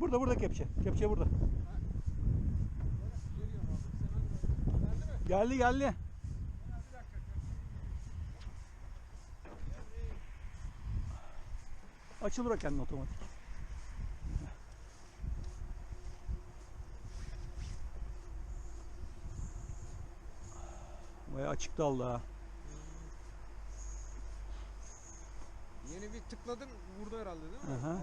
Burada burada kepçe. Kepçe burada. Geldi geldi. Açılır o kendi otomatik. Bayağı açık daldı ha. Yeni bir tıkladın vurdu herhalde değil mi? Aha.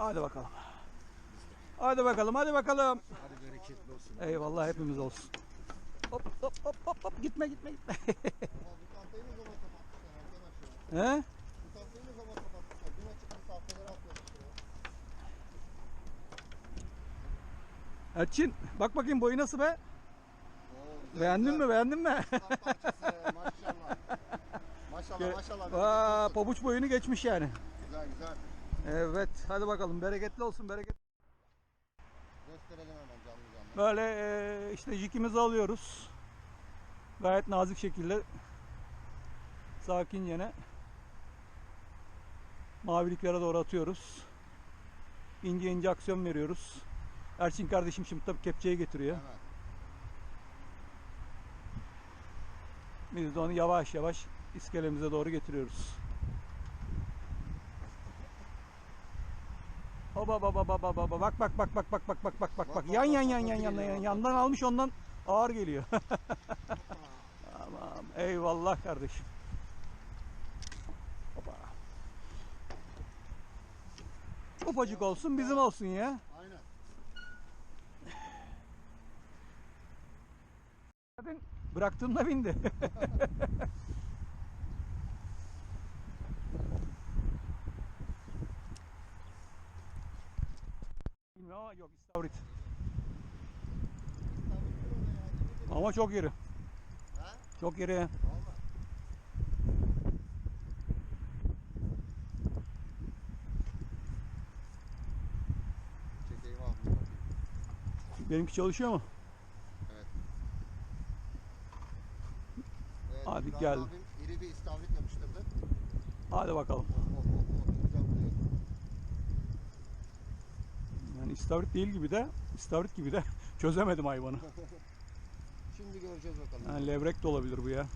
Hadi bakalım. Hadi bakalım, hadi bakalım. Hadi bereketli olsun. Eyvallah hepimiz olsun. Hop hop hop hop hop gitme gitme gitme. He? Erçin bak bakayım boyu nasıl be? Beğendin mi beğendin mi? Maşallah. Maşallah maşallah. Aa, pabuç boyunu geçmiş yani. Güzel güzel. Evet hadi bakalım bereketli olsun bereket. Gösterelim hemen canlı canlı. Böyle e, işte jikimizi alıyoruz. Gayet nazik şekilde sakincene maviliklere doğru atıyoruz. İnce ince aksiyon veriyoruz. Erçin kardeşim şimdi tabii kepçeyi getiriyor. Hemen. Biz de onu yavaş yavaş iskelemize doğru getiriyoruz. Baba baba baba baba bak bak bak bak bak bak bak bak bak bak yan yan yan yan yan yan yandan almış ondan ağır geliyor. tamam eyvallah kardeşim. Hopa. Ufacık olsun bizim olsun ya. Aynen. Bıraktığımda bindi. Bilmiyorum ama yok istavrit. Ama çok iri. Ha? Çok iri. Valla. Çekeyim abi. Benimki çalışıyor mu? Evet. Evet, Hadi gel. abim iri bir istavrit yapıştırdı. Hadi bakalım. Oh oh oh güzel vuruyor. Yani istavrit değil gibi de, istavrit gibi de çözemedim hayvanı. Şimdi göreceğiz bakalım. Yani levrek de olabilir bu ya.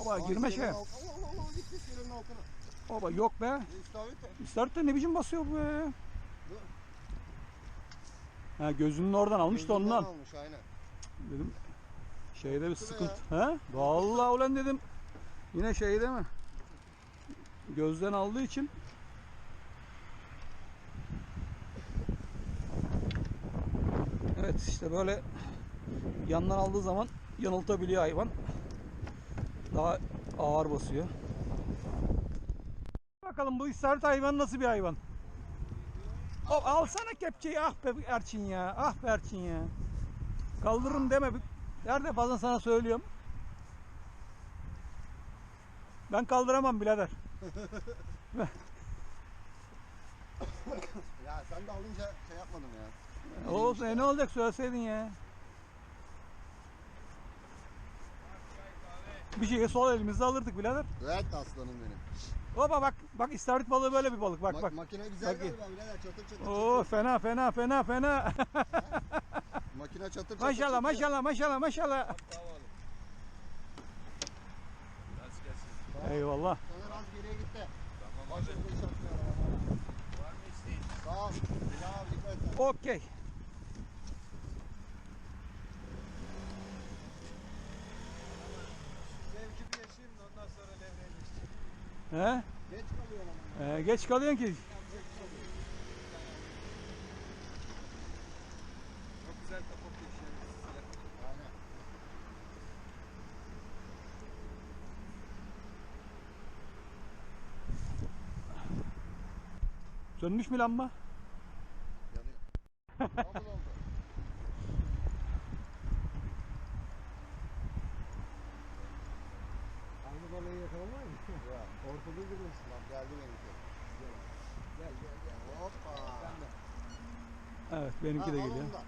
Oba Aa, girme şey. Allah Allah gitti altına. Oba yok be. İstavrit de. İstavrit de ne biçim basıyor bu be? Ha gözünün oradan almış da ondan. almış aynen. Dedim şeyde bir Sıkı sıkıntı. Ha? Vallahi ulan dedim. Yine şeyde mi? Gözden aldığı için Evet işte böyle yandan aldığı zaman yanıltabiliyor hayvan. Daha ağır basıyor. Bakalım bu istavrit hayvan nasıl bir hayvan? Hop, alsana kepçeyi ah be Erçin ya. Ah be Erçin ya. Kaldırırım deme. Her defasında sana söylüyorum. Ben kaldıramam birader. Ya sen de alınca şey yapmadım ya. Olsun e ne olacak söyleseydin ya. Bir şeyi sol elimizde alırdık birader. Evet aslanım benim. Baba bak bak istavrit balığı böyle bir balık bak Ma- bak. Makine güzel Bak- galiba birader çatır çatır. Oo çatır. fena fena fena fena. Makine çatır çatır. maşallah çatır. maşallah maşallah maşallah. Gelsin? Eyvallah. Soner az geriye gitti. Tamam Başımıza abi. iş atmıyor. Var mı isteğin? Sağ ol. Bilal abi dikkat et. sen. Okey. Zevki bir yaşayayım da ondan sonra levreye geçeceğim. He? Geç kalıyor ama. Ee, geç kalıyorsun ki. Çok güzel. Aynen. Sönmüş mü lamba? Yanıyor. Nasıl oldu? Aynı balığı yakalamayı mı? Ortada durmuşsun lan geldi benimki. Gel gel gel. Hoppa. Evet benimki de geliyor. onu da.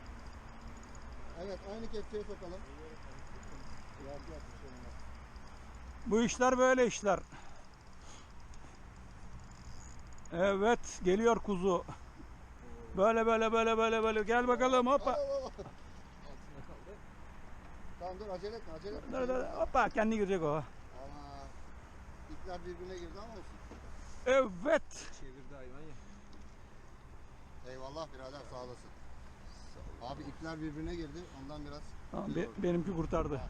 Evet aynı kepçeye sokalım. Yap yap bir şey olmaz. Bu işler böyle işler. Evet geliyor kuzu. Böyle böyle böyle böyle böyle gel bakalım hoppa. Tamam dur acele etme acele etme. Dur, dur, Hoppa kendi girecek o. Ama ipler birbirine girdi ama olsun. Evet. Çevirdi hayvan ya. Eyvallah birader sağ olasın. Abi ipler birbirine girdi ondan biraz. Tamam, be- benimki kurtardı.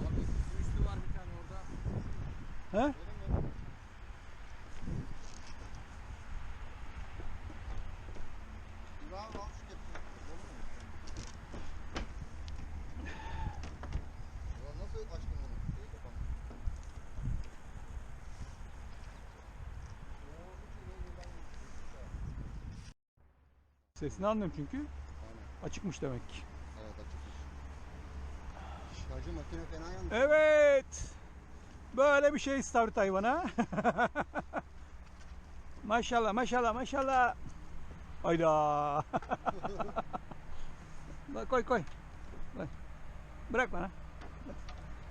Abi su üstü var bir tane orada. He? Benim benim. İbrahim al şu kepçeyi. Olur mu? Ulan nasıl açtın bunu? Şeyi kapandı. Oo, bu çileyi buradan geçmiş. Sesini anlıyorum çünkü. Aynen. Açıkmış demek ki. Evet açıkmış. Şarjı makine fena yanmış. Evet. Böyle bir şey istavrit hayvana. maşallah maşallah maşallah. Hayda. Bak, koy koy. Bırak bana. Bak.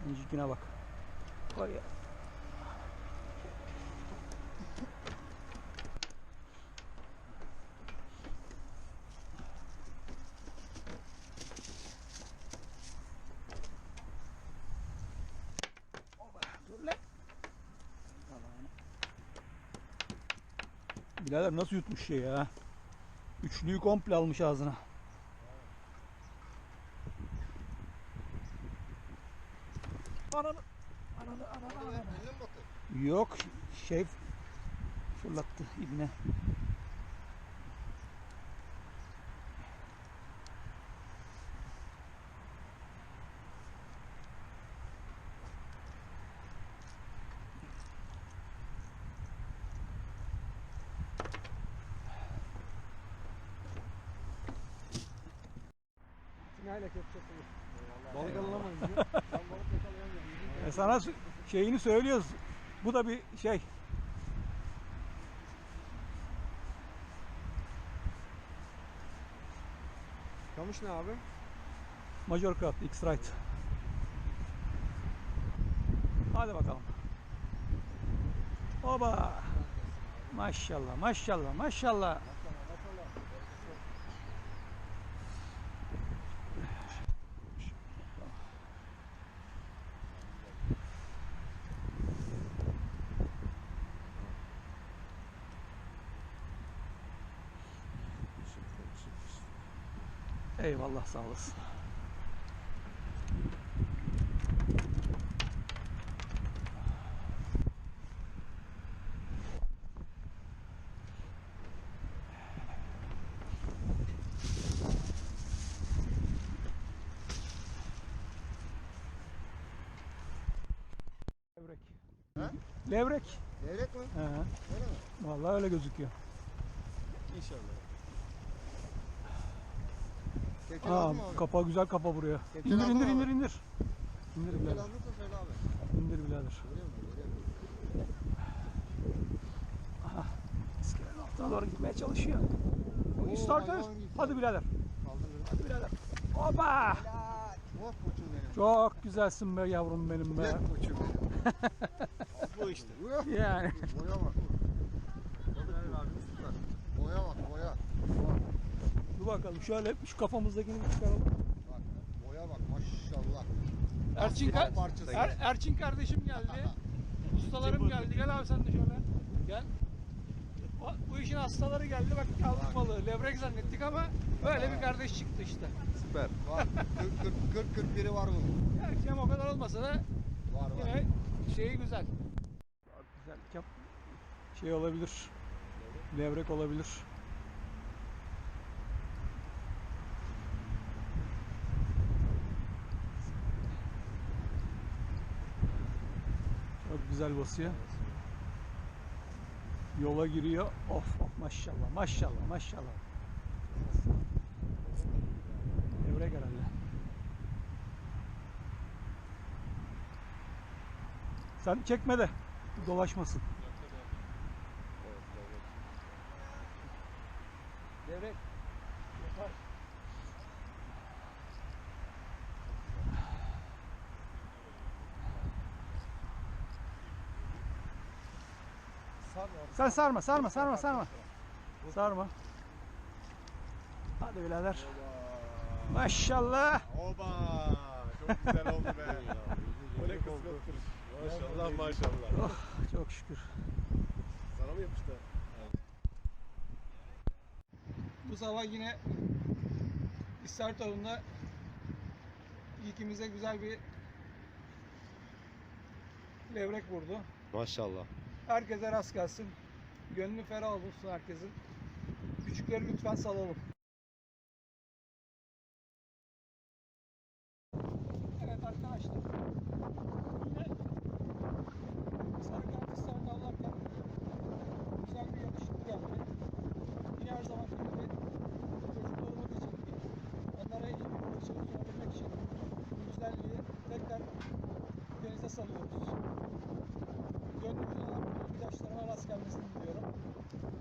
İncikine bak. Koy ya. Dur lan. Birader nasıl yutmuş şey ya? Üçlüyü komple almış ağzına. Ananı, ananı, ananı? Yok şey fırlattı ibne. Kepçe koyuyor. Balık alınamayız diyor. Ben balık yakalayamıyorum. E sana şeyini söylüyoruz. Bu da bir şey. Kamış ne abi? Major Craft X-Rite. Hadi bakalım. Oba. Maşallah maşallah maşallah. Eyvallah sağ olasın. Levrek. Levrek. Levrek mi? He. Öyle mi? Vallahi öyle gözüküyor. İnşallah. Kepçe Aa, lazım mı abi? kapa güzel kapa buraya. Kepçe İndir lazım indir mı indir abi? indir. İndir Kepçe birader. söyle abi. İndir birader. Görüyor musun? Görüyor musun? İskelenin altına doğru gitmeye çalışıyor. Oo, hayvan gitti. Hadi birader. Kaldırırım. Hadi birader. Oh koçum benim. Çok güzelsin be yavrum benim be. Net koçum benim. Bu işte. Yani. Boya bak. Boya bak boya. Bak, Dur bakalım şöyle şu kafamızdakini bir çıkaralım. bak. Boya bak maşallah. Erçin, Aslan ka- parçası. Er- Erçin kardeşim geldi. Ustalarım geldi. Gel abi sen de şöyle. Gel. O- Bu işin hastaları geldi. Bak kaldık balığı. Levrek zannettik ama böyle bir kardeş çıktı işte. Süper. Var. 40 40 40 biri var bunun. Erçin o kadar olmasa da Var var. yine şeyi güzel. Güzel. Yap. Şey olabilir. Levrek olabilir. Güzel basıyor. Yola giriyor. Of of maşallah maşallah maşallah. Levrek herhalde. Sen çekme de dolaşmasın. Sen sarma, sarma, sarma, sarma. Sarma. Hadi birader. Maşallah. Oba! Çok güzel oldu be. Böyle kısmettir. Maşallah maşallah. Oh, çok şükür. Sana mı yapıştı? Bu sabah yine İster Tavuğu'nda ilkimize güzel bir levrek vurdu. Maşallah. Herkese rast gelsin. Gönlü ferah olsun herkesin. Küçükleri lütfen salalım. Evet arkadaşlar. Yine sarı kart ister tavlarken güzel bir yakışıklı geldi. Yine her zaman gibi çocuklarımı geçirdik. Onlara iyi bir bakış sunabilmek için bu güzelliği tekrar denize salıyoruz. Gönlümüzün olan arkadaşlarıma rast gelmesini diliyorum.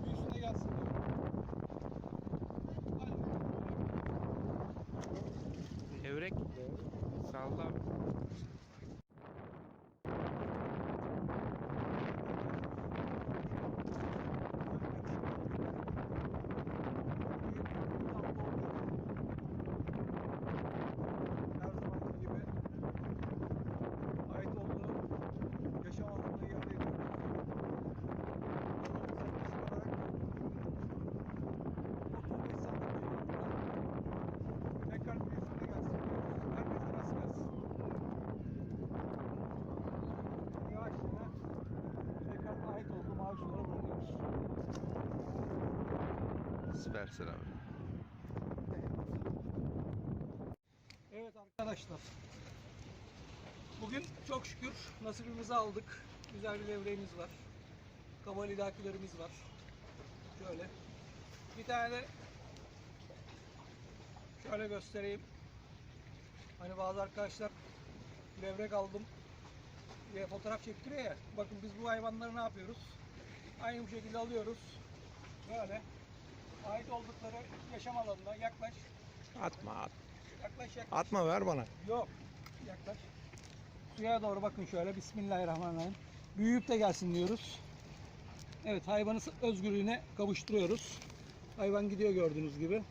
Büyüsüne gelsin diyorum. Hadi. Levrek. Salla. Her zamanki gibi ait olduğu yaşam alanına iade ediyoruz. Tekrar büyüsüne gelsin diyoruz. Herkese rast gelsin. Yavaşça tekrar ait olduğu mavi sulara bırakıyoruz. Süpersin abi. Evet arkadaşlar. Bugün çok şükür nasibimizi aldık. Güzel bir levreğimiz var. Kabalidakilerimiz var. Şöyle. Bir tane de şöyle göstereyim. Hani bazı arkadaşlar levrek aldım diye fotoğraf çektiriyor ya. Bakın biz bu hayvanları ne yapıyoruz? Aynı bu şekilde alıyoruz. Böyle. Ait oldukları yaşam alanına yaklaş. Atma at. Yaklaş yaklaş. Atma ver bana. Yok. Yaklaş. Suya doğru bakın şöyle. Bismillahirrahmanirrahim. Büyüyüp de gelsin diyoruz. Evet hayvanı özgürlüğüne kavuşturuyoruz. Hayvan gidiyor gördüğünüz gibi.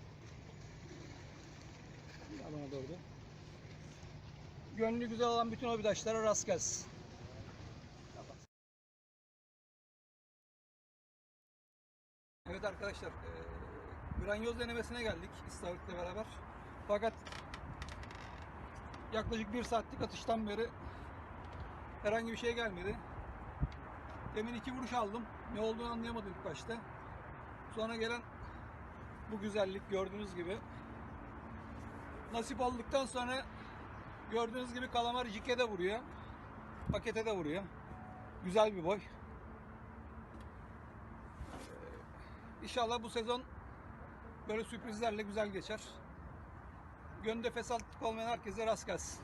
Yalana doğru. Gönlü güzel olan bütün obidaşlara rast gelsin. Evet arkadaşlar, eee granyoz denemesine geldik istavritle beraber. Fakat yaklaşık bir saatlik atıştan beri herhangi bir şey gelmedi. Demin iki vuruş aldım. Ne olduğunu anlayamadım ilk başta. Sonra gelen bu güzellik gördüğünüz gibi. Nasip olduktan sonra gördüğünüz gibi kalamar jike de vuruyor. Pakete de vuruyor. Güzel bir boy. İnşallah bu sezon böyle sürprizlerle güzel geçer. Gönlünde fesatlık olmayan herkese rast gelsin.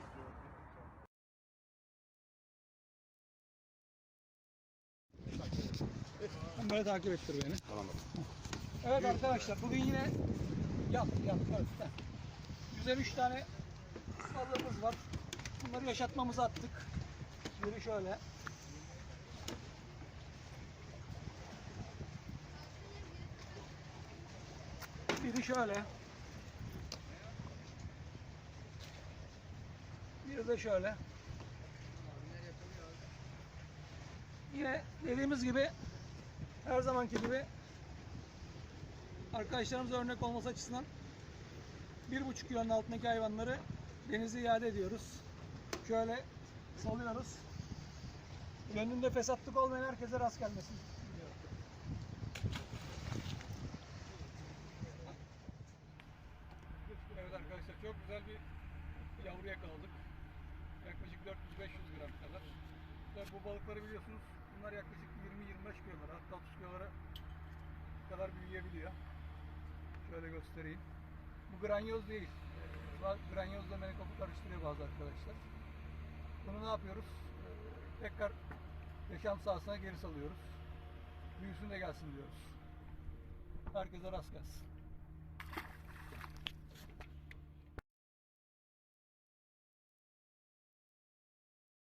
Sen böyle takip ettir beni. Tamam Evet arkadaşlar bugün yine yat yat. Güzel üç tane balığımız var. Bunları yaşatmamızı attık. Biri şöyle. Biri şöyle. Biri de şöyle. Yine dediğimiz gibi her zamanki gibi arkadaşlarımıza örnek olması açısından bir buçuk kilonun altındaki hayvanları denize iade ediyoruz. Şöyle salıyoruz. Gönlünde fesatlık olmayan herkese rast gelmesin. diliyorum. Evet arkadaşlar çok güzel bir yavru yakaladık. Yaklaşık 400-500 gram kadar. Tabii bu balıkları biliyorsunuz bunlar yaklaşık 20-25 kilolara hatta 30 kilolara kadar büyüyebiliyor. Şöyle göstereyim. Bu granyoz değil. Granyozla menikopu karıştırıyor bazı arkadaşlar. Bunu ne yapıyoruz? Tekrar yaşam sahasına geri salıyoruz. Büyüsün de gelsin diyoruz. Herkese rast gelsin.